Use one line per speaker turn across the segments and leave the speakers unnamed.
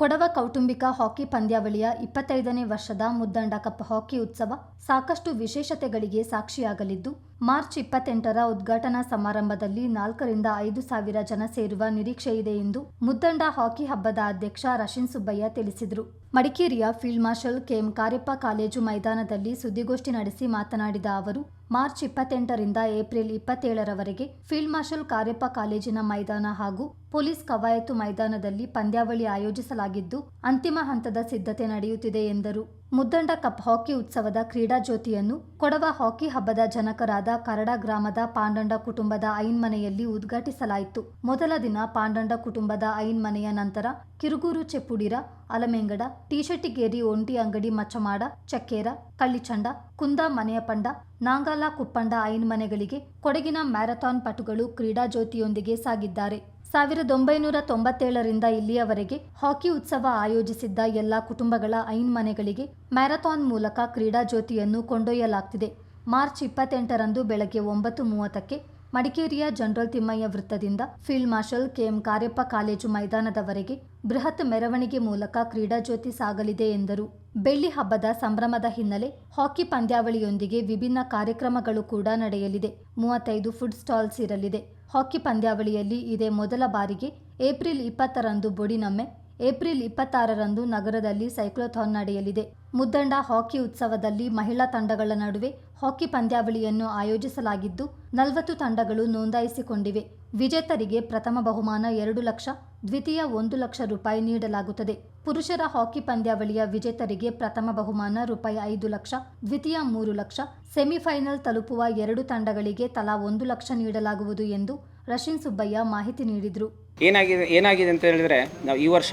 ಕೊಡವ ಕೌಟುಂಬಿಕ ಹಾಕಿ ಪಂದ್ಯಾವಳಿಯ ಇಪ್ಪತ್ತೈದನೇ ವರ್ಷದ ಮುದ್ದಂಡ ಕಪ್ ಹಾಕಿ ಉತ್ಸವ ಸಾಕಷ್ಟು ವಿಶೇಷತೆಗಳಿಗೆ ಸಾಕ್ಷಿಯಾಗಲಿದ್ದು, ಮಾರ್ಚ್ ಇಪ್ಪತ್ತೆಂಟರ ಉದ್ಘಾಟನಾ ಸಮಾರಂಭದಲ್ಲಿ ನಾಲ್ಕರಿಂದ ಐದು ಸಾವಿರ ಜನ ಸೇರುವ ನಿರೀಕ್ಷೆಯಿದೆ ಎಂದು ಮುದ್ದಂಡ ಹಾಕಿ ಹಬ್ಬದ ಅಧ್ಯಕ್ಷ ರಶಿನ್ ಸುಬ್ಬಯ್ಯ ತಿಳಿಸಿದರು. ಮಡಿಕೇರಿಯ field marshal K M Cariappa college ಮೈದಾನದಲ್ಲಿ ಸುದ್ದಿಗೋಷ್ಠಿ ನಡೆಸಿ ಮಾತನಾಡಿದ ಅವರು, ಮಾರ್ಚ್ ಇಪ್ಪತ್ತೆಂಟರಿಂದ ಏಪ್ರಿಲ್ ಇಪ್ಪತ್ತೇಳರವರೆಗೆ ಫೀಲ್ಡ್ ಮಾರ್ಷಲ್ ಕಾರ್ಯಪ್ಪ ಕಾಲೇಜಿನ ಮೈದಾನ ಹಾಗೂ ಪೊಲೀಸ್ ಕವಾಯತು ಮೈದಾನದಲ್ಲಿ ಪಂದ್ಯಾವಳಿ ಆಯೋಜಿಸಲಾಗಿದ್ದು ಅಂತಿಮ ಹಂತದ ಸಿದ್ಧತೆ ನಡೆಯುತ್ತಿದೆ ಎಂದರು. ಮುದ್ದಂಡ ಕಪ್ ಹಾಕಿ ಉತ್ಸವದ ಕ್ರೀಡಾ ಜ್ಯೋತಿಯನ್ನು ಕೊಡವ ಹಾಕಿ ಹಬ್ಬದ ಜನಕರಾದ ಕರಡ ಗ್ರಾಮದ ಪಾಂಡಂಡ ಕುಟುಂಬದ ಐನ್ ಮನೆಯಲ್ಲಿ ಉದ್ಘಾಟಿಸಲಾಯಿತು. ಮೊದಲ ದಿನ ಪಾಂಡಂಡ ಕುಟುಂಬದ ಐನ್ ಮನೆಯ ನಂತರ ಕಿರುಗೂರು ಚೆಪ್ಪುಡಿರ, ಅಲಮೆಂಗಡ ಟೀಶೆಟ್ಟಿಗೇರಿ ಒಂಟಿ ಅಂಗಡಿ ಮಚ್ಚಮಾಡ, ಚಕ್ಕೇರ, ಕಳ್ಳಿಚಂಡ, ಕುಂದ ಮನೆಯ ಪಂಡ, ನಾಂಗಾಲ ಕುಪ್ಪಂಡ ಐನ್ ಮನೆಗಳಿಗೆ ಕೊಡಗಿನ ಮ್ಯಾರಥಾನ್ ಪಟುಗಳು ಕ್ರೀಡಾ ಜ್ಯೋತಿಯೊಂದಿಗೆ ಸಾಗಿದ್ದಾರೆ. ಸಾವಿರದ ಒಂಬೈನೂರ ತೊಂಬತ್ತೇಳರಿಂದ ಇಲ್ಲಿಯವರೆಗೆ ಹಾಕಿ ಉತ್ಸವ ಆಯೋಜಿಸಿದ್ದ ಎಲ್ಲ ಕುಟುಂಬಗಳ ಐನ್ ಮನೆಗಳಿಗೆ ಮ್ಯಾರಥಾನ್ ಮೂಲಕ ಕ್ರೀಡಾ ಜ್ಯೋತಿಯನ್ನು ಕೊಂಡೊಯ್ಯಲಾಗ್ತಿದೆ. ಮಾರ್ಚ್ ಇಪ್ಪತ್ತೆಂಟರಂದು ಬೆಳಗ್ಗೆ ಒಂಬತ್ತು ಮೂವತ್ತಕ್ಕೆ ಮಡಿಕೇರಿಯ ಜನರಲ್ ತಿಮ್ಮಯ್ಯ ವೃತ್ತದಿಂದ field marshal KM Cariappa college ಮೈದಾನದವರೆಗೆ ಬೃಹತ್ ಮೆರವಣಿಗೆ ಮೂಲಕ ಕ್ರೀಡಾಜ್ಯೋತಿ ಸಾಗಲಿದೆ ಎಂದರು. ಬೆಳ್ಳಿ ಹಬ್ಬದ ಸಂಭ್ರಮದ ಹಿನ್ನೆಲೆ ಹಾಕಿ ಪಂದ್ಯಾವಳಿಯೊಂದಿಗೆ ವಿಭಿನ್ನ ಕಾರ್ಯಕ್ರಮಗಳು ಕೂಡ ನಡೆಯಲಿದೆ. ಮೂವತ್ತೈದು ಫುಡ್ ಸ್ಟಾಲ್ಸ್ ಇರಲಿದೆ. ಹಾಕಿ ಪಂದ್ಯಾವಳಿಯಲ್ಲಿ ಇದೇ ಮೊದಲ ಬಾರಿಗೆ ಏಪ್ರಿಲ್ ಇಪ್ಪತ್ತರಂದು ಬೊಡಿನಮ್ಮೆ ಏಪ್ರಿಲ್ ಇಪ್ಪತ್ತಾರರಂದು ನಗರದಲ್ಲಿ ಸೈಕ್ಲೋಥಾನ್ ನಡೆಯಲಿದೆ. ಮುದ್ದಂಡ ಹಾಕಿ ಉತ್ಸವದಲ್ಲಿ ಮಹಿಳಾ ತಂಡಗಳ ನಡುವೆ ಹಾಕಿ ಪಂದ್ಯಾವಳಿಯನ್ನು ಆಯೋಜಿಸಲಾಗಿದ್ದು, ನಲವತ್ತು ತಂಡಗಳು ನೋಂದಾಯಿಸಿಕೊಂಡಿವೆ. ವಿಜೇತರಿಗೆ ಪ್ರಥಮ ಬಹುಮಾನ ಎರಡು ಲಕ್ಷ, ದ್ವಿತೀಯ ಒಂದು ಲಕ್ಷ ರೂಪಾಯಿ ನೀಡಲಾಗುತ್ತದೆ. ಪುರುಷರ ಹಾಕಿ ಪಂದ್ಯಾವಳಿಯ ವಿಜೇತರಿಗೆ ಪ್ರಥಮ ಬಹುಮಾನ ರೂಪಾಯಿ ಐದು ಲಕ್ಷ, ದ್ವಿತೀಯ ಮೂರು ಲಕ್ಷ, ಸೆಮಿಫೈನಲ್ ತಲುಪುವ ಎರಡು ತಂಡಗಳಿಗೆ ತಲಾ ಒಂದು ಲಕ್ಷ ನೀಡಲಾಗುವುದು ಎಂದು ರಶೀನ್ ಸುಬ್ಬಯ್ಯ ಮಾಹಿತಿ ನೀಡಿದರು.
ಏನಾಗಿದೆ ಏನಾಗಿದೆ ಅಂತ ಹೇಳಿದರೆ, ನಾವು ಈ ವರ್ಷ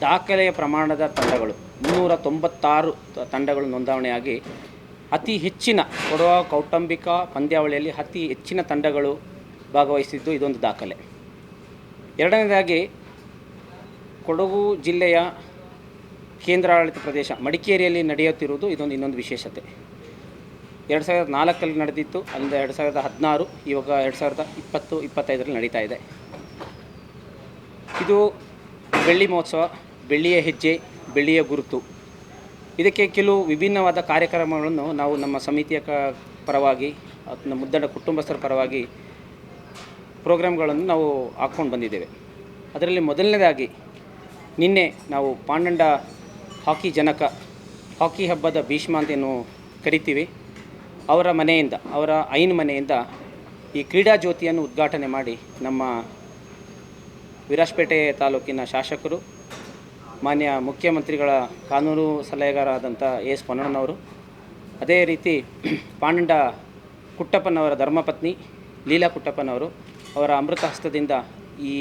ದಾಖಲೆಯ ಪ್ರಮಾಣದ ತಂಡಗಳು ಮುನ್ನೂರ ತೊಂಬತ್ತಾರು ತಂಡಗಳು ನೋಂದಾವಣೆಯಾಗಿ ಅತಿ ಹೆಚ್ಚಿನ ಕೊಡುವ ಕೌಟುಂಬಿಕ ಪಂದ್ಯಾವಳಿಯಲ್ಲಿ ಅತಿ ಹೆಚ್ಚಿನ ತಂಡಗಳು ಭಾಗವಹಿಸಿದ್ದು ಇದೊಂದು ದಾಖಲೆ. ಎರಡನೇದಾಗಿ, ಕೊಡಗು ಜಿಲ್ಲೆಯ ಕೇಂದ್ರಾಡಳಿತ ಪ್ರದೇಶ ಮಡಿಕೇರಿಯಲ್ಲಿ ನಡೆಯುತ್ತಿರುವುದು ಇದೊಂದು ಇನ್ನೊಂದು ವಿಶೇಷತೆ. ಎರಡು ಸಾವಿರದ ನಾಲ್ಕಲ್ಲಿ ನಡೆದಿತ್ತು, ಅಲ್ಲಿಂದ ಎರಡು ಸಾವಿರದ ಹದಿನಾರು, ಇವಾಗ ಎರಡು ಸಾವಿರದ ಇಪ್ಪತ್ತು, ಇಪ್ಪತ್ತೈದರಲ್ಲಿ ನಡೀತಾ ಇದೆ. ಇದು ಬೆಳ್ಳಿ ಮಹೋತ್ಸವ, ಬೆಳ್ಳಿಯ ಹೆಜ್ಜೆ, ಬೆಳ್ಳಿಯ ಗುರುತು. ಇದಕ್ಕೆ ಕೆಲವು ವಿಭಿನ್ನವಾದ ಕಾರ್ಯಕ್ರಮಗಳನ್ನು ನಾವು ನಮ್ಮ ಸಮಿತಿಯ ಪರವಾಗಿ ನಮ್ಮ ಮುದ್ದಡ ಕುಟುಂಬಸ್ಥರ ಪರವಾಗಿ ಪ್ರೋಗ್ರಾಮ್ಗಳನ್ನು ನಾವು ಹಾಕ್ಕೊಂಡು ಬಂದಿದ್ದೇವೆ. ಅದರಲ್ಲಿ ಮೊದಲನೇದಾಗಿ ನಿನ್ನೆ ನಾವು ಪಾಂಡಂಡ ಹಾಕಿ ಜನಕ, ಹಾಕಿ ಹಬ್ಬದ ಭೀಷ್ಮ ಅಂತೇನು ಕರಿತೀವಿ. ಅವರ ಮನೆಯಿಂದ, ಅವರ ಐನ್ ಮನೆಯಿಂದ ಈ ಕ್ರೀಡಾ ಜ್ಯೋತಿಯನ್ನು ಉದ್ಘಾಟನೆ ಮಾಡಿ ನಮ್ಮ ವಿರಾಜಪೇಟೆ ತಾಲೂಕಿನ ಶಾಸಕರು, ಮಾನ್ಯ ಮುಖ್ಯಮಂತ್ರಿಗಳ ಕಾನೂನು ಸಲಹೆಗಾರರಾದಂಥ ಎಸ್ ಪೊನ್ನಣ್ಣನವರು, ಅದೇ ರೀತಿ ಪಾಂಡ ಕುಟ್ಟಪ್ಪನವರ ಧರ್ಮಪತ್ನಿ ಲೀಲಾ ಕುಟ್ಟಪ್ಪನವರು ಅವರ ಅಮೃತ ಹಸ್ತದಿಂದ ಈ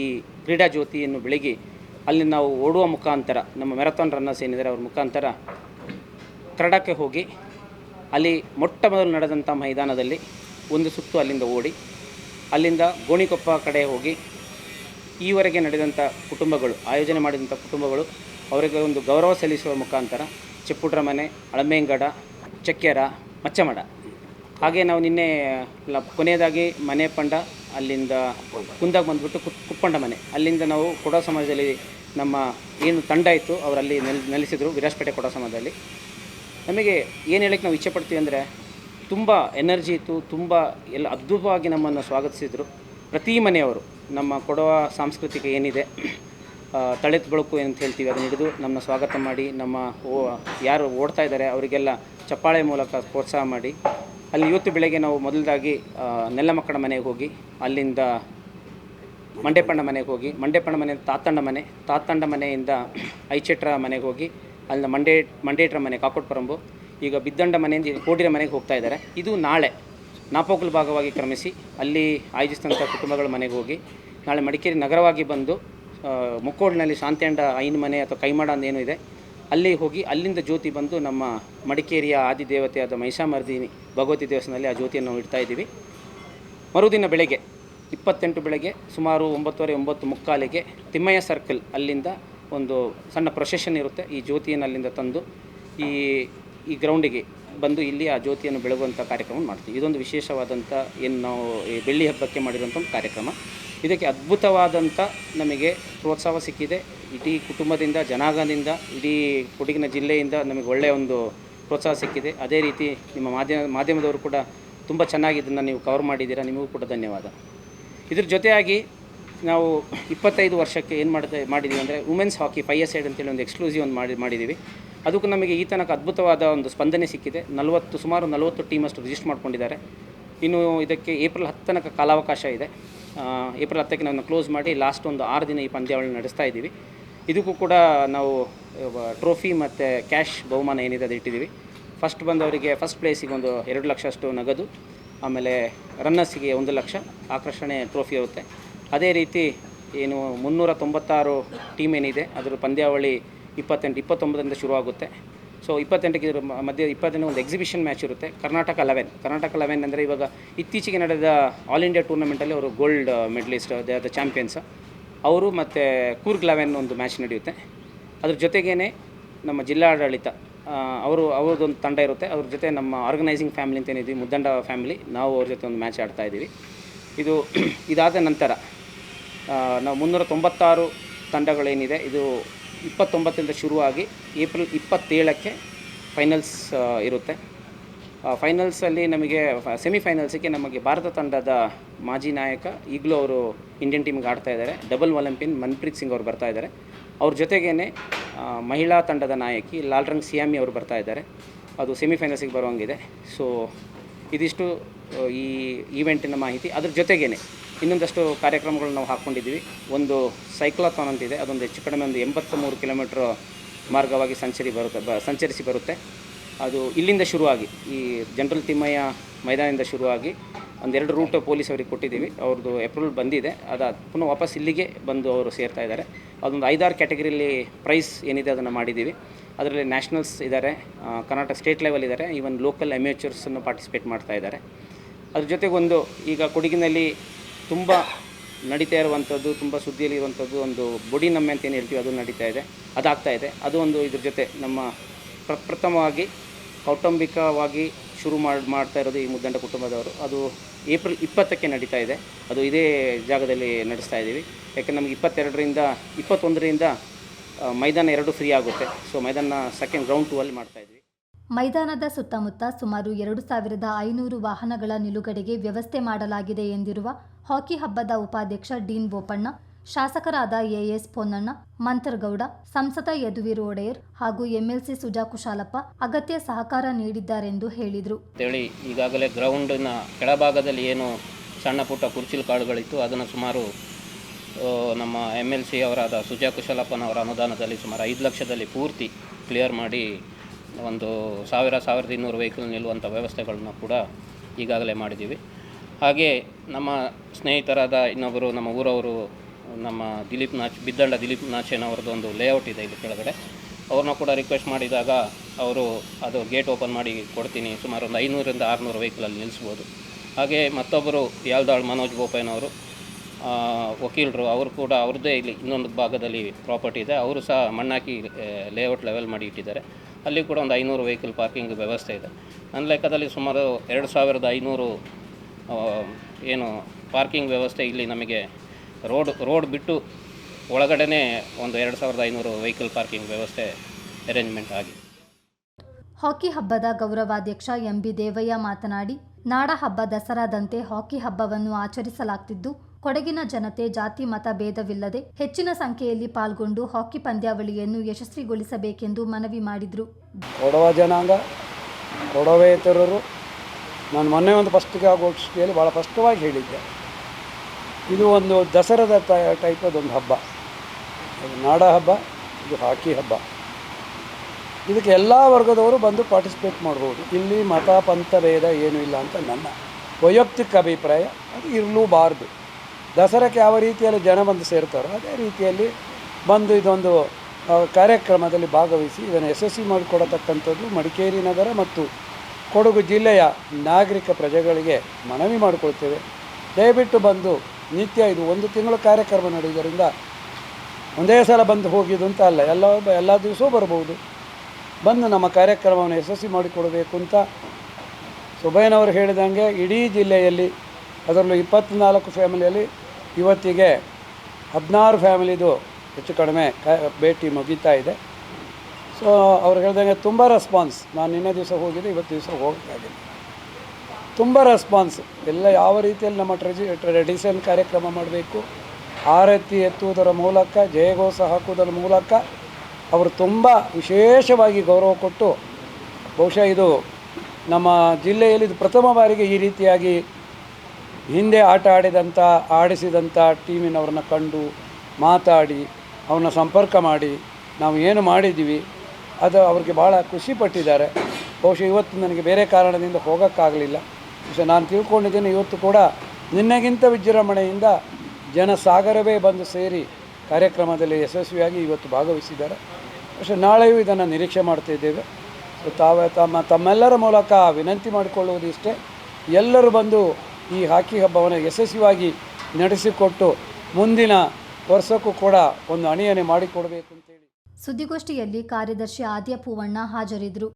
ಕ್ರೀಡಾ ಜ್ಯೋತಿಯನ್ನು ಬೆಳಗಿ ಅಲ್ಲಿ ನಾವು ಓಡುವ ಮುಖಾಂತರ, ನಮ್ಮ ಮ್ಯಾರಥಾನ್ ರನ್ನರ್ಸ್ ಏನಿದ್ದಾರೆ ಅವ್ರ ಮುಖಾಂತರ ಕರಡಕ್ಕೆ ಹೋಗಿ ಅಲ್ಲಿ ಮೊಟ್ಟ ಮೊದಲು ನಡೆದಂಥ ಮೈದಾನದಲ್ಲಿ ಒಂದು ಸುತ್ತು ಅಲ್ಲಿಂದ ಓಡಿ, ಅಲ್ಲಿಂದ ಗೋಣಿಕೊಪ್ಪ ಕಡೆ ಹೋಗಿ ಈವರೆಗೆ ನಡೆದಂಥ ಕುಟುಂಬಗಳು, ಆಯೋಜನೆ ಮಾಡಿದಂಥ ಕುಟುಂಬಗಳು ಅವರಿಗೆ ಒಂದು ಗೌರವ ಸಲ್ಲಿಸುವ ಮುಖಾಂತರ ಚಿಪ್ಪುಟ್ರ ಮನೆ, ಅಳಮೇಂಗಡ, ಚಕ್ಕೆರ, ಮಚ್ಚಮಡ. ಹಾಗೆ ನಾವು ನಿನ್ನೆ ಕೊನೆಯದಾಗಿ ಮನೆ ಪಂಡ, ಅಲ್ಲಿಂದ ಕುಂದಾಗ ಬಂದುಬಿಟ್ಟು ಕುಪ್ಪಂಡ ಮನೆ. ಅಲ್ಲಿಂದ ನಾವು ಕೊಡ ಸಮಾಜದಲ್ಲಿ ನಮ್ಮ ಏನು ತಂಡ ಇತ್ತು, ಅವರಲ್ಲಿ ನೆಲ್, ನೆಲೆಸಿದರು ವಿರಾಜಪೇಟೆ ಕೊಡ ಸಮಾಜದಲ್ಲಿ ನಮಗೆ ಏನು ಹೇಳಕ್ಕೆ ನಾವು ಇಚ್ಛೆಪಡ್ತೀವಿ ಅಂದರೆ, ತುಂಬ ಎನರ್ಜಿ ಇತ್ತು, ತುಂಬ ಎಲ್ಲ ಅದ್ಭುತವಾಗಿ ನಮ್ಮನ್ನು ಸ್ವಾಗತಿಸಿದರು. ಪ್ರತಿ ಮನೆಯವರು. ನಮ್ಮ ಕೊಡುವ ಸಾಂಸ್ಕೃತಿಕ ಏನಿದೆ ತಳೆತ್ ಬಳಕು ಅಂತ ಹೇಳ್ತೀವಿ, ಅದನ್ನ ಹಿಡಿದು ನಮ್ಮನ್ನ ಸ್ವಾಗತ ಮಾಡಿ, ನಮ್ಮ ಓ, ಯಾರು ಓಡ್ತಾ ಇದ್ದಾರೆ, ಅವರಿಗೆಲ್ಲ ಚಪ್ಪಾಳೆ ಮೂಲಕ ಪ್ರೋತ್ಸಾಹ ಮಾಡಿ, ಅಲ್ಲಿ ಇವತ್ತು ಬೆಳಗ್ಗೆ ನಾವು ಮೊದಲದಾಗಿ ನೆಲ್ಲಮಕ್ಕಳ ಮನೆಗೆ ಹೋಗಿ, ಅಲ್ಲಿಂದ ಮಂಡೆಪಣ್ಣ ಮನೆಗೆ ಹೋಗಿ ಮಂಡೆಪಣ್ಣ ಮನೆ ತಾತಂಡ ಮನೆ ತಾತಂಡ ಮನೆಯಿಂದ ಐಚೆಟ್ರ ಮನೆಗೆ ಹೋಗಿ, ಅಲ್ಲಿಂದ ಮಂಡೇ ಮಂಡೇಟ್ರ ಮನೆ, ಕಾಕೋಟ್ಪರಂಬು, ಈಗ ಬಿದ್ದಂಡ ಮನೆಯಿಂದ ಕೋಟಿರ ಮನೆಗೆ ಹೋಗ್ತಾ ಇದ್ದಾರೆ. ಇದು ನಾಳೆ ನಾಪೋಕಲ್ ಭಾಗವಾಗಿ ಕ್ರಮಿಸಿ ಅಲ್ಲಿ ಆಯೋಜಿಸಿದಂಥ ಕುಟುಂಬಗಳ ಮನೆಗೆ ಹೋಗಿ ನಾಳೆ ಮಡಿಕೇರಿ ನಗರವಾಗಿ ಬಂದು ಮುಕ್ಕೋಡಿನಲ್ಲಿ ಶಾಂತಿಯಂಡ ಐನ್ ಮನೆ ಅಥವಾ ಕೈಮಾಡ ಅಂತ ಏನು ಇದೆ, ಅಲ್ಲಿ ಹೋಗಿ ಅಲ್ಲಿಂದ ಜ್ಯೋತಿ ಬಂದು ನಮ್ಮ ಮಡಿಕೇರಿಯ ಆದಿದೇವತೆಯಾದ ಮಹಿಷಾಮರ್ದಿನಿ ಭಗವತಿ ದೇವಸ್ಥಾನದಲ್ಲಿ ಆ ಜ್ಯೋತಿಯನ್ನು ಇಡ್ತಾ ಇದ್ದೀವಿ. ಮರುದಿನ ಬೆಳಗ್ಗೆ ಇಪ್ಪತ್ತೆಂಟು ಬೆಳಗ್ಗೆ ಸುಮಾರು ಒಂಬತ್ತುವರೆ ಒಂಬತ್ತು ಮುಕ್ಕಾಲಿಗೆ ತಿಮ್ಮಯ್ಯ ಸರ್ಕಲ್ ಅಲ್ಲಿಂದ ಒಂದು ಸಣ್ಣ ಪ್ರೊಸೆಷನ್ ಇರುತ್ತೆ. ಈ ಜ್ಯೋತಿಯನ್ನು ಅಲ್ಲಿಂದ ತಂದು ಈ ಈ ಗ್ರೌಂಡಿಗೆ ಬಂದು ಇಲ್ಲಿ ಆ ಜ್ಯೋತಿಯನ್ನು ಬೆಳಗುವಂಥ ಕಾರ್ಯಕ್ರಮ ಮಾಡ್ತೀವಿ. ಇದೊಂದು ವಿಶೇಷವಾದಂಥ ಏನು ನಾವು ಈ ಬೆಳ್ಳಿ ಹಬ್ಬಕ್ಕೆ ಮಾಡಿರುವಂಥ ಒಂದು ಕಾರ್ಯಕ್ರಮ. ಇದಕ್ಕೆ ಅದ್ಭುತವಾದಂಥ ನಮಗೆ ಪ್ರೋತ್ಸಾಹ ಸಿಕ್ಕಿದೆ. ಇಡೀ ಕುಟುಂಬದಿಂದ, ಜನಾಂಗದಿಂದ, ಇಡೀ ಕೊಡಗಿನ ಜಿಲ್ಲೆಯಿಂದ ನಮಗೆ ಒಳ್ಳೆಯ ಒಂದು ಪ್ರೋತ್ಸಾಹ ಸಿಕ್ಕಿದೆ. ಅದೇ ರೀತಿ ನಿಮ್ಮ ಮಾಧ್ಯಮ ಮಾಧ್ಯಮದವರು ಕೂಡ ತುಂಬ ಚೆನ್ನಾಗಿ ಇದನ್ನು ನೀವು ಕವರ್ ಮಾಡಿದ್ದೀರಾ. ನಿಮಗೂ ಕೂಡ ಧನ್ಯವಾದ. ಇದ್ರ ಜೊತೆಯಾಗಿ ನಾವು ಇಪ್ಪತ್ತೈದು ವರ್ಷಕ್ಕೆ ಏನು ಮಾಡ್ತಾ, ಮಾಡಿದ್ದೀವಿ ಅಂದರೆ women's hockey five a side ಅಂತೇಳಿ ಒಂದು ಎಕ್ಸ್ಕ್ಲೂಸಿವ್ ಒಂದು ಮಾಡಿ, ಮಾಡಿದ್ದೀವಿ. ಅದಕ್ಕೂ ನಮಗೆ ಈ ತನಕ ಅದ್ಭುತವಾದ ಒಂದು ಸ್ಪಂದನೆ ಸಿಕ್ಕಿದೆ. ನಲವತ್ತು, ಸುಮಾರು ನಲವತ್ತು ಟೀಮಷ್ಟು ರಿಜಿಸ್ಟರ್ ಮಾಡ್ಕೊಂಡಿದ್ದಾರೆ. ಇನ್ನು ಇದಕ್ಕೆ ಏಪ್ರಿಲ್ ಹತ್ತು ತನಕ ಕಾಲಾವಕಾಶ ಇದೆ. ಏಪ್ರಿಲ್ ಹತ್ತಕ್ಕೆ ನಾವು ಕ್ಲೋಸ್ ಮಾಡಿ ಲಾಸ್ಟ್ ಒಂದು ಆರು ದಿನ ಈ ಪಂದ್ಯಾವಳಿ ನಡೆಸ್ತಾ ಇದ್ದೀವಿ. ಇದಕ್ಕೂ ಕೂಡ ನಾವು ಟ್ರೋಫಿ ಮತ್ತು ಕ್ಯಾಶ್ ಬಹುಮಾನ ಏನಿದೆ ಅದು ಇಟ್ಟಿದ್ದೀವಿ. ಫಸ್ಟ್ ಬಂದವರಿಗೆ ಫಸ್ಟ್ ಪ್ಲೇಸಿಗೆ ಒಂದು ಎರಡು ಲಕ್ಷ ಅಷ್ಟು ನಗದು, ಆಮೇಲೆ ರನ್ನರ್ಸಿಗೆ ಒಂದು ಲಕ್ಷ ಆಕರ್ಷಣೆ ಟ್ರೋಫಿ ಇರುತ್ತೆ. ಅದೇ ರೀತಿ ಏನು ಮುನ್ನೂರ ತೊಂಬತ್ತಾರು ಟೀಮ್ ಏನಿದೆ, ಅದರ ಪಂದ್ಯಾವಳಿ ಇಪ್ಪತ್ತೆಂಟು, ಇಪ್ಪತ್ತೊಂಬತ್ತರಿಂದ ಶುರುವಾಗುತ್ತೆ. ಸೊ ಇಪ್ಪತ್ತೆಂಟಕ್ಕೆ ಇದ್ರ ಮಧ್ಯ ಇಪ್ಪತ್ತೆಂಟು ಒಂದು ಎಕ್ಸಿಬಿಷನ್ ಮ್ಯಾಚ್ ಇರುತ್ತೆ, ಕರ್ನಾಟಕ ಲೆವೆನ್ ಕರ್ನಾಟಕ ಲೆವೆನ್ ಅಂದರೆ ಇವಾಗ ಇತ್ತೀಚೆಗೆ ನಡೆದ ಆಲ್ ಇಂಡಿಯಾ ಟೂರ್ನಮೆಂಟಲ್ಲಿ ಅವರು gold medalist they are the champions ಅವರು ಮತ್ತು ಕೂರ್ಗ್ ಲೆವೆನ್ ಒಂದು ಮ್ಯಾಚ್ ನಡೆಯುತ್ತೆ. ಅದ್ರ ಜೊತೆಗೇ ನಮ್ಮ ಜಿಲ್ಲಾಡಳಿತ ಅವರು, ಅವ್ರದ್ದೊಂದು ತಂಡ ಇರುತ್ತೆ. ಅವ್ರ ಜೊತೆ ನಮ್ಮ ಆರ್ಗನೈಸಿಂಗ್ ಫ್ಯಾಮಿಲಿ ಅಂತ ಏನಿದ್ವಿ ಮುದ್ದಂಡ ಫ್ಯಾಮಿಲಿ ನಾವು ಅವ್ರ ಜೊತೆ ಒಂದು ಮ್ಯಾಚ್ ಆಡ್ತಾ ಇದ್ದೀವಿ. ಇದು ಇದಾದ ನಂತರ ನಾವು ಮುನ್ನೂರ ತೊಂಬತ್ತಾರು ತಂಡಗಳೇನಿದೆ, ಇದು ಇಪ್ಪತ್ತೊಂಬತ್ತರಿಂದ ಶುರುವಾಗಿ ಏಪ್ರಿಲ್ ಇಪ್ಪತ್ತೇಳಕ್ಕೆ ಫೈನಲ್ಸ್ ಇರುತ್ತೆ. ಫೈನಲ್ಸಲ್ಲಿ ನಮಗೆ ಸೆಮಿಫೈನಲ್ಸಿಗೆ ನಮಗೆ ಭಾರತ ತಂಡದ ಮಾಜಿ ನಾಯಕ ಈಗಲೂ ಅವರು ಇಂಡಿಯನ್ ಟೀಮ್ಗೆ ಆಡ್ತಾ ಇದ್ದಾರೆ. ಡಬಲ್ ಒಲಿಂಪಿಯನ್ ಮನ್ಪ್ರೀತ್ ಸಿಂಗ್ ಅವರು ಬರ್ತಾ ಇದ್ದಾರೆ. ಅವ್ರ ಜೊತೆಗೇ ಮಹಿಳಾ ತಂಡದ ನಾಯಕಿ ಲಾಲ್ರಂಗ್ ಸಿಯಾಮಿ ಅವರು ಬರ್ತಾ ಇದ್ದಾರೆ. ಅದು ಸೆಮಿಫೈನಲ್ಸಿಗೆ ಬರುವಂಗಿದೆ. ಸೊ ಇದಿಷ್ಟು ಈ ಈವೆಂಟಿನ ಮಾಹಿತಿ. ಅದ್ರ ಜೊತೆಗೇ ಇನ್ನೊಂದಷ್ಟು ಕಾರ್ಯಕ್ರಮಗಳು ನಾವು ಹಾಕ್ಕೊಂಡಿದ್ದೀವಿ. ಒಂದು ಸೈಕ್ಲಾಥಾನ್ ಅಂತಿದೆ. ಅದೊಂದು ಹೆಚ್ಚು ಕಡಿಮೆ ಒಂದು ಎಂಬತ್ತ ಮೂರು ಕಿಲೋಮೀಟ್ರ್ ಮಾರ್ಗವಾಗಿ ಸಂಚರಿ ಬರುತ್ತೆ, ಬ, ಸಂಚರಿಸಿ ಬರುತ್ತೆ. ಅದು ಇಲ್ಲಿಂದ ಶುರುವಾಗಿ, ಈ ಜನರಲ್ ತಿಮ್ಮಯ್ಯ ಮೈದಾನದಿಂದ ಶುರುವಾಗಿ ಒಂದೆರಡು ರೂಟ್ ಪೊಲೀಸ್ ಅವರಿಗೆ ಕೊಟ್ಟಿದ್ದೀವಿ. ಅವ್ರದ್ದು ಎಪ್ರೂವಲ್ ಬಂದಿದೆ. ಅದು ಪುನಃ ವಾಪಸ್ ಇಲ್ಲಿಗೆ ಬಂದು ಅವರು ಸೇರ್ತಾ ಇದ್ದಾರೆ. ಅದೊಂದು ಐದಾರು ಕ್ಯಾಟಗರಿಯಲ್ಲಿ ಪ್ರೈಸ್ ಏನಿದೆ ಅದನ್ನು ಮಾಡಿದ್ದೀವಿ. ಅದರಲ್ಲಿ ನ್ಯಾಷನಲ್ಸ್ ಇದ್ದಾರೆ ಕರ್ನಾಟಕ ಸ್ಟೇಟ್ ಲೆವೆಲ್ ಇದ್ದಾರೆ. ಈವನ್ ಲೋಕಲ್ ಅಮೇಚರ್ಸನ್ನು ಪಾರ್ಟಿಸಿಪೇಟ್ ಮಾಡ್ತಾ ಇದ್ದಾರೆ. ಅದ್ರ ಜೊತೆಗೊಂದು ಈಗ ಕೊಡಗಿನಲ್ಲಿ ತುಂಬ ನಡೀತಾ ಇರುವಂಥದ್ದು, ತುಂಬ ಸುದ್ದಿಯಲ್ಲಿ ಇರುವಂಥದ್ದು ಒಂದು ಬೊಡಿ ನಮ್ಮೆ ಅಂತ ಏನು ಹೇಳ್ತೀವಿ, ಅದು ನಡೀತಾ ಇದೆ, ಅದಾಗ್ತಾ ಇದೆ. ಅದು ಒಂದು ಇದ್ರ ಜೊತೆ ನಮ್ಮ ಪ್ರಪ್ರಥಮವಾಗಿ ಕೌಟುಂಬಿಕವಾಗಿ ಶುರು ಮಾಡಿ, ಮಾಡ್ತಾ ಇರೋದು ಈ ಮುದ್ದಂಡ ಕುಟುಂಬದವರು. ಅದು ಏಪ್ರಿಲ್ ಇಪ್ಪತ್ತಕ್ಕೆ ನಡೀತಾ ಇದೆ. ಅದು ಇದೇ ಜಾಗದಲ್ಲಿ ನಡೆಸ್ತಾ ಇದ್ದೀವಿ. ಯಾಕೆ ನಮಗೆ ಇಪ್ಪತ್ತೆರಡರಿಂದ, ಇಪ್ಪತ್ತೊಂದರಿಂದ ಮೈದಾನ ಎರಡು ಫ್ರೀ ಆಗುತ್ತೆ. ಸೊ ಮೈದಾನ ಸೆಕೆಂಡ್ ಗ್ರೌಂಡ್ ಟೂ ಅಲ್ಲಿ ಮಾಡ್ತಾ ಇದ್ವಿ
ಮೈದಾನದ ಸುತ್ತಮುತ್ತ ಸುಮಾರು ಎರಡು ಸಾವಿರದ ಐನೂರು ವಾಹನಗಳ ನಿಲುಗಡೆಗೆ ವ್ಯವಸ್ಥೆ ಮಾಡಲಾಗಿದೆ ಎಂದಿರುವ ಹಾಕಿ ಹಬ್ಬದ ಉಪಾಧ್ಯಕ್ಷ ಡೀನ್ ಬೋಪಣ್ಣ, ಶಾಸಕರಾದ ಎಎಸ್ ಪೊನ್ನಣ್ಣ, ಮಂತರ್ಗೌಡ, ಸಂಸದ ಯದುವೀರ್ ಒಡೆಯರ್ ಹಾಗೂ ಎಂಎಲ್ಸಿ ಸುಜಾ ಕುಶಾಲಪ್ಪ ಅಗತ್ಯ ಸಹಕಾರ ನೀಡಿದ್ದಾರೆಂದು ಹೇಳಿದರು.
ಈಗಾಗಲೇ ಗ್ರೌಂಡಿನ ಕೆಳಭಾಗದಲ್ಲಿ ಏನು ಸಣ್ಣ ಪುಟ್ಟ ಕುರ್ಚಿಲ್ ಕಾಡುಗಳಿತ್ತು, ಅದನ್ನು ಸುಮಾರು ನಮ್ಮ ಎಂ ಎಲ್ ಸಿ ಅವರಾದ ಸುಜಾ ಕುಶಾಲಪ್ಪನವರ ಅನುದಾನದಲ್ಲಿ ಸುಮಾರು ಐದು ಲಕ್ಷದಲ್ಲಿ ಪೂರ್ತಿ ಕ್ಲಿಯರ್ ಮಾಡಿ ಒಂದು ಸಾವಿರ, ಸಾವಿರದ ಇನ್ನೂರು ವೆಹಿಕಲ್ ನಿಲ್ಲುವಂಥ ವ್ಯವಸ್ಥೆಗಳನ್ನು ಕೂಡ ಈಗಾಗಲೇ ಮಾಡಿದ್ದೀವಿ. ಹಾಗೆ ನಮ್ಮ ಸ್ನೇಹಿತರಾದ ಇನ್ನೊಬ್ಬರು ನಮ್ಮ ಊರವರು, ನಮ್ಮ ದಿಲೀಪ್ ನಾಚ್, ಬಿದ್ದಳ್ಳ ದಿಲೀಪ್ ನಾಚೇನವ್ರದ್ದು ಒಂದು ಲೇಔಟ್ ಇದೆ ಇಲ್ಲಿ ಕೆಳಗಡೆ. ಅವ್ರನ್ನ ಕೂಡ ರಿಕ್ವೆಸ್ಟ್ ಮಾಡಿದಾಗ ಅವರು ಅದು ಗೇಟ್ ಓಪನ್ ಮಾಡಿ ಕೊಡ್ತೀನಿ. ಸುಮಾರು ಒಂದು ಐನೂರಿಂದ ಆರುನೂರು ವೆಹಿಕಲಲ್ಲಿ ನಿಲ್ಲಿಸ್ಬೋದು ಹಾಗೆ ಮತ್ತೊಬ್ಬರು ಯಾಲ್ದಾಳ್ ಮನೋಜ್ ಬೋಪಯ್ಯನವರು ವಕೀಲರು, ಅವರು ಕೂಡ ಅವ್ರದ್ದೇ ಇಲ್ಲಿ ಇನ್ನೊಂದು ಭಾಗದಲ್ಲಿ ಪ್ರಾಪರ್ಟಿ ಇದೆ. ಅವರು ಸಹ ಮಣ್ಣಾಕಿ ಲೇಔಟ್ ಲೆವೆಲ್ ಮಾಡಿ ಇಟ್ಟಿದ್ದಾರೆ. ಅಲ್ಲಿ ಕೂಡ ಒಂದು ಐನೂರು ವೆಹಿಕಲ್ ಪಾರ್ಕಿಂಗ್ ವ್ಯವಸ್ಥೆ ಇದೆ. ನನ್ನ ಲೆಕ್ಕದಲ್ಲಿ ಸುಮಾರು ಎರಡು ಸಾವಿರದ ಐನೂರು ಏನು ಪಾರ್ಕಿಂಗ್ ವ್ಯವಸ್ಥೆ ಇಲ್ಲಿ ನಮಗೆ ರೋಡ್ ರೋಡ್ ಬಿಟ್ಟು ಒಳಗಡೆನೇ ಒಂದು ಎರಡು ಸಾವಿರದ ಐನೂರು ವೆಹಿಕಲ್ ಪಾರ್ಕಿಂಗ್ ವ್ಯವಸ್ಥೆ ಅರೇಂಜ್ಮೆಂಟ್ ಆಗಿದೆ.
ಹಾಕಿ ಹಬ್ಬದ ಗೌರವಾಧ್ಯಕ್ಷ ಎಂಬಿ ದೇವಯ್ಯ ಮಾತನಾಡಿ, ನಾಡ ಹಬ್ಬ ದಸರಾದಂತೆ ಹಾಕಿ ಹಬ್ಬವನ್ನು ಆಚರಿಸಲಾಗ್ತಿದ್ದು ಕೊಡಗಿನ ಜನತೆ ಜಾತಿ ಮತ ಭೇದವಿಲ್ಲದೆ ಹೆಚ್ಚಿನ ಸಂಖ್ಯೆಯಲ್ಲಿ ಪಾಲ್ಗೊಂಡು ಹಾಕಿ ಪಂದ್ಯಾವಳಿಯನ್ನು ಯಶಸ್ವಿಗೊಳಿಸಬೇಕೆಂದು ಮನವಿ ಮಾಡಿದರು.
ಕೊಡವ ಜನಾಂಗ ಕೊಡವೇತರರು ನಾನು ಮೊನ್ನೆ ಒಂದು ಫಸ್ಟ್ಗೆ ಆಗೋಷ್ಠಿಯಲ್ಲಿ ಭಾಳ ಸ್ಪಷ್ಟವಾಗಿ ಹೇಳಿದ್ದೆ. ಇದು ಒಂದು ದಸರದ ಟೈಪ್ ಒಂದು ಹಬ್ಬ. ಇದು ನಾಡ ಹಬ್ಬ, ಇದು ಹಾಕಿ ಹಬ್ಬ. ಇದಕ್ಕೆ ಎಲ್ಲ ವರ್ಗದವರು ಬಂದು ಪಾರ್ಟಿಸಿಪೇಟ್ ಮಾಡ್ಬೋದು. ಇಲ್ಲಿ ಮತ ಪಂಥ ಭೇದ ಏನೂ ಇಲ್ಲ ಅಂತ ನನ್ನ ವೈಯಕ್ತಿಕ ಅಭಿಪ್ರಾಯ. ಅದು ಇರಲೂಬಾರ್ದು. ದಸರಾಕ್ಕೆ ಯಾವ ರೀತಿಯಲ್ಲಿ ಜನ ಬಂದು ಸೇರ್ತಾರೋ ಅದೇ ರೀತಿಯಲ್ಲಿ ಬಂದು ಇದೊಂದು ಕಾರ್ಯಕ್ರಮದಲ್ಲಿ ಭಾಗವಹಿಸಿ ಇದನ್ನು ಯಶಸ್ವಿ ಮಾಡಿಕೊಡತಕ್ಕಂಥದ್ದು ಮಡಿಕೇರಿ ನಗರ ಮತ್ತು ಕೊಡಗು ಜಿಲ್ಲೆಯ ನಾಗರಿಕ ಪ್ರಜೆಗಳಿಗೆ ಮನವಿ ಮಾಡಿಕೊಳ್ತೇವೆ. ದಯವಿಟ್ಟು ಬಂದು ನಿತ್ಯ ಇದು ಒಂದು ತಿಂಗಳು ಕಾರ್ಯಕ್ರಮ ನಡೆಯುವುದರಿಂದ ಒಂದೇ ಸಲ ಬಂದು ಹೋಗಿದ್ದು ಅಂತ ಅಲ್ಲ, ಎಲ್ಲ ಎಲ್ಲ ದಿವಸವೂ ಬರಬಹುದು. ಬಂದು ನಮ್ಮ ಕಾರ್ಯಕ್ರಮವನ್ನು ಯಶಸ್ವಿ ಮಾಡಿಕೊಡಬೇಕು ಅಂತ ಸುಬಯ್ಯನವರು ಹೇಳಿದಂಗೆ ಇಡೀ ಜಿಲ್ಲೆಯಲ್ಲಿ ಅದರಲ್ಲೂ ಇಪ್ಪತ್ತ್ನಾಲ್ಕು ಫ್ಯಾಮಿಲಿಯಲ್ಲಿ ಇವತ್ತಿಗೆ ಹದಿನಾರು ಫ್ಯಾಮಿಲಿದು ಹೆಚ್ಚು ಕಡಿಮೆ ಭೇಟಿ ಮುಗೀತಾ ಇದೆ. ಸೊ ಅವ್ರು ಹೇಳ್ದಂಗೆ ತುಂಬ ರೆಸ್ಪಾನ್ಸ್ ನಾನು ನಿನ್ನೆ ದಿವಸ ಹೋಗಿದ್ದೆ, ಇವತ್ತು ದಿವಸ ಹೋಗ್ತಾ ಇದ್ದೀನಿ. ತುಂಬ ರೆಸ್ಪಾನ್ಸ್ ಎಲ್ಲ ಯಾವ ರೀತಿಯಲ್ಲಿ ನಮ್ಮ ಟ್ರೆಜಿ ಟ್ರೆಡಿಷನ್ ಕಾರ್ಯಕ್ರಮ ಮಾಡಬೇಕು, ಆರತಿ ಎತ್ತುವುದರ ಮೂಲಕ ಜಯಘೋಷ ಹಾಕುವುದರ ಮೂಲಕ ಅವರು ತುಂಬ ವಿಶೇಷವಾಗಿ ಗೌರವ ಕೊಟ್ಟು, ಬಹುಶಃ ಇದು ನಮ್ಮ ಜಿಲ್ಲೆಯಲ್ಲಿ ಇದು ಪ್ರಥಮ ಬಾರಿಗೆ ಈ ರೀತಿಯಾಗಿ ಹಿಂದೆ ಆಟ ಆಡಿದಂಥ, ಆಡಿಸಿದಂಥ ಟೀಮಿನವ್ರನ್ನ ಕಂಡು ಮಾತಾಡಿ, ಅವ್ರನ್ನ ಸಂಪರ್ಕ ಮಾಡಿ, ನಾವು ಏನು ಮಾಡಿದ್ದೀವಿ, ಅದು ಅವ್ರಿಗೆ ಭಾಳ ಖುಷಿ ಪಟ್ಟಿದ್ದಾರೆ. ಬಹುಶಃ ಇವತ್ತು ನನಗೆ ಬೇರೆ ಕಾರಣದಿಂದ ಹೋಗೋಕ್ಕಾಗಲಿಲ್ಲ. ಬಹುಶಃ ನಾನು ತಿಳ್ಕೊಂಡಿದ್ದೇನೆ, ಇವತ್ತು ಕೂಡ ನಿನ್ನೆಗಿಂತ ವಿಜೃಂಭಣೆಯಿಂದ ಜನಸಾಗರವೇ ಬಂದು ಸೇರಿ ಕಾರ್ಯಕ್ರಮದಲ್ಲಿ ಯಶಸ್ವಿಯಾಗಿ ಇವತ್ತು ಭಾಗವಹಿಸಿದ್ದಾರೆ. ಬಹುಶಃ ನಾಳೆಯೂ ಇದನ್ನು ನಿರೀಕ್ಷೆ ಮಾಡ್ತಿದ್ದೇವೆ ಸೊ ತಾವೇ ತಮ್ಮ ತಮ್ಮೆಲ್ಲರ ಮೂಲಕ ವಿನಂತಿ ಮಾಡಿಕೊಳ್ಳುವುದು ಇಷ್ಟೇ. ಎಲ್ಲರೂ ಬಂದು ಈ ಹಾಕಿ ಹಬ್ಬವನ್ನು ಯಶಸ್ವಿಯಾಗಿ ನಡೆಸಿಕೊಟ್ಟು ಮುಂದಿನ ವರ್ಷಕ್ಕೂ ಕೂಡ ಒಂದು ಅಣಿಯನೆ ಮಾಡಿಕೊಡಬೇಕು ಅಂತೇಳಿ
ಸುದ್ದಿಗೋಷ್ಠಿಯಲ್ಲಿ ಕಾರ್ಯದರ್ಶಿ ಆದ್ಯ ಪೂವಣ್ಣ ಹಾಜರಿದ್ದರು.